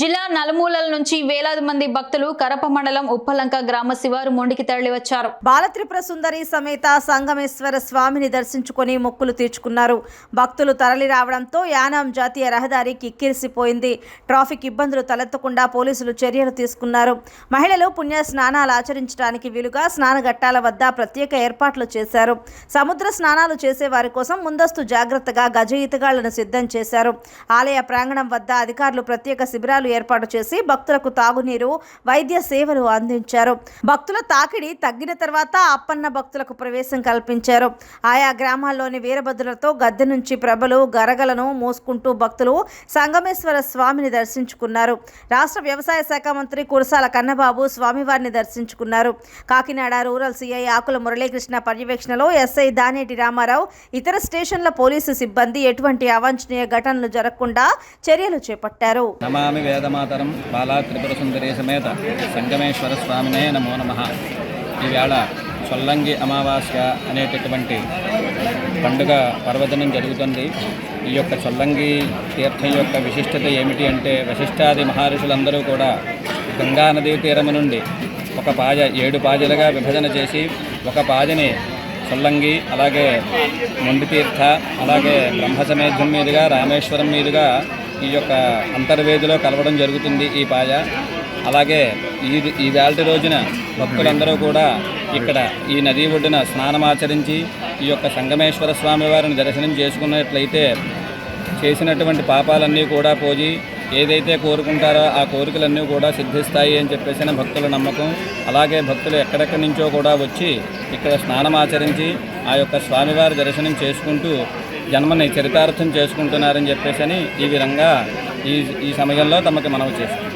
జిల్లా నలుమూలల నుంచి వేలాది మంది భక్తులు కరప మండలం ఉప్పలంక గ్రామ శివారు మొండికి తరలివచ్చారు. బాలత్రిపుర సుందరి సమేత సంగమేశ్వర స్వామిని దర్శించుకొని మొక్కులు తీర్చుకున్నారు. భక్తులు తరలి రావడంతో యానాం జాతీయ రహదారి కిక్కిరిసిపోయింది. ట్రాఫిక్ ఇబ్బందులు తలెత్తకుండా పోలీసులు చర్యలు తీసుకున్నారు. మహిళలు పుణ్య స్నానాలు ఆచరించడానికి వీలుగా స్నానఘట్టాల వద్ద ప్రత్యేక ఏర్పాట్లు చేశారు. సముద్ర స్నానాలు చేసే వారి కోసం ముందస్తు జాగ్రత్తగా గజ ఈతగాళ్ళను సిద్ధం చేశారు. ఆలయ ప్రాంగణం వద్ద అధికారులు ప్రత్యేక శిబిరాలు ఏర్పాటు చేసి భక్తులకు తాగునీరు వైద్య సేవలు అందించారు. భక్తుల తాకిడి తగ్గిన తర్వాత అప్పన్న భక్తులకు ప్రవేశం కల్పించారు. ఆయా గ్రామాల్లోని వీరభద్రులతో గద్దె నుంచి ప్రభలు గరగలను మోసుకుంటూ భక్తులు సంగమేశ్వర స్వామిని దర్శించుకున్నారు. రాష్ట్ర వ్యవసాయ శాఖ మంత్రి కురసాల కన్నబాబు స్వామివారిని దర్శించుకున్నారు. కాకినాడ రూరల్ సిఐ ఆకుల మురళీకృష్ణ పర్యవేక్షణలో ఎస్ఐ దానేటి రామారావు ఇతర స్టేషన్ల పోలీసు సిబ్బంది ఎటువంటి అవాంఛనీయ ఘటనలు జరగకుండా చర్యలు చేపట్టారు. నమామి వేదమాతరం బాలా త్రిపుర సుందరి సమేత సంగమేశ్వర స్వామినే నమో నమ. ఈవేళ చొల్లంగి అమావాస్య అనేటటువంటి పండుగ పర్వదినం జరుగుతుంది. ఈ యొక్క చొల్లంగి తీర్థం యొక్క విశిష్టత ఏమిటి అంటే వశిష్ఠాది మహర్షులందరూ కూడా గంగా నదీ తీరము నుండి ఒక పాజ ఏడు పాజలుగా విభజన చేసి ఒక పాజని చొల్లంగి అలాగే మొండితీర్థ అలాగే బ్రహ్మసమేధ్యం మీదుగా రామేశ్వరం మీదుగా ఈ యొక్క అంతర్వేదిలో కలవడం జరుగుతుంది ఈ పాజ అలాగే ఈ ఈ వేళటి రోజున భక్తులందరూ కూడా ఇక్కడ ఈ నదీ ఒడ్డున స్నానమాచరించి ఈ యొక్క సంగమేశ్వర స్వామి వారిని దర్శనం చేసుకున్నట్లయితే చేసినటువంటి పాపాలన్నీ కూడా పోయి ఏదైతే కోరుకుంటారో ఆ కోరికలన్నీ కూడా సిద్ధిస్తాయి అని చెప్పేసిన భక్తుల నమ్మకం. అలాగే భక్తులు ఎక్కడెక్కడి నుంచో కూడా వచ్చి ఇక్కడ స్నానమాచరించి ఆ యొక్క స్వామివారి దర్శనం చేసుకుంటూ జన్మని చరితార్థం చేసుకుంటున్నారని చెప్పేసి ఈ విధంగా ఈ ఈ సమయంలో తమకి మనవి చేస్తాం.